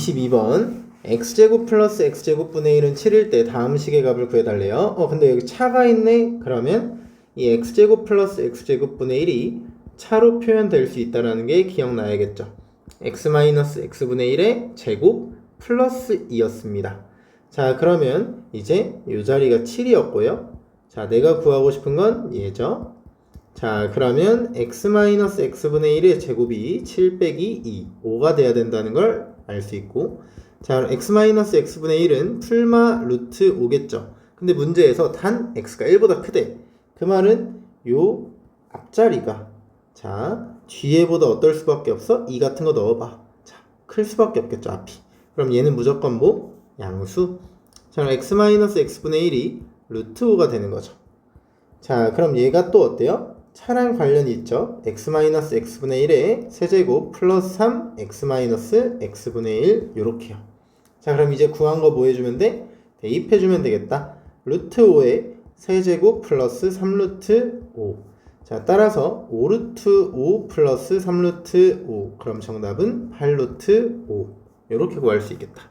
22번 x제곱 플러스 x제곱분의 1은 7일 때 다음 식의 값을 구해달래요. 어 근데 여기 차가 있네? 그러면 이 x제곱 플러스 x제곱분의 1이 차로 표현될 수 있다는 게 기억나야겠죠. x 마이너스 x분의 1의 제곱 플러스 2였습니다. 자 그러면 이제 이 자리가 7이었고요. 자 내가 구하고 싶은 건 얘죠. 자 그러면 x-x분의 1의 제곱이 7 빼기 2, 5가 돼야 된다는 걸 알 수 있고 자 x-x분의 1은 풀마 루트 5겠죠 근데 문제에서 단 x가 1보다 크대 그 말은 요 앞자리가 자 뒤에보다 어떨 수밖에 없어? 2 같은 거 넣어봐 자 클 수밖에 없겠죠 앞이 그럼 얘는 무조건 뭐? 양수 자 x-x분의 1이 루트 5가 되는 거죠 자, 그럼 얘가 또 어때요? 차랑 관련이 있죠. x-x분의 1의 세제곱 플러스 3 x-x분의 1 요렇게요. 자, 그럼 이제 구한 거 뭐 해주면 돼? 대입해주면 되겠다. 루트 5의 세제곱 플러스 3루트 5. 자, 따라서 5루트 5 플러스 3루트 5. 그럼 정답은 8루트 5. 요렇게 구할 수 있겠다.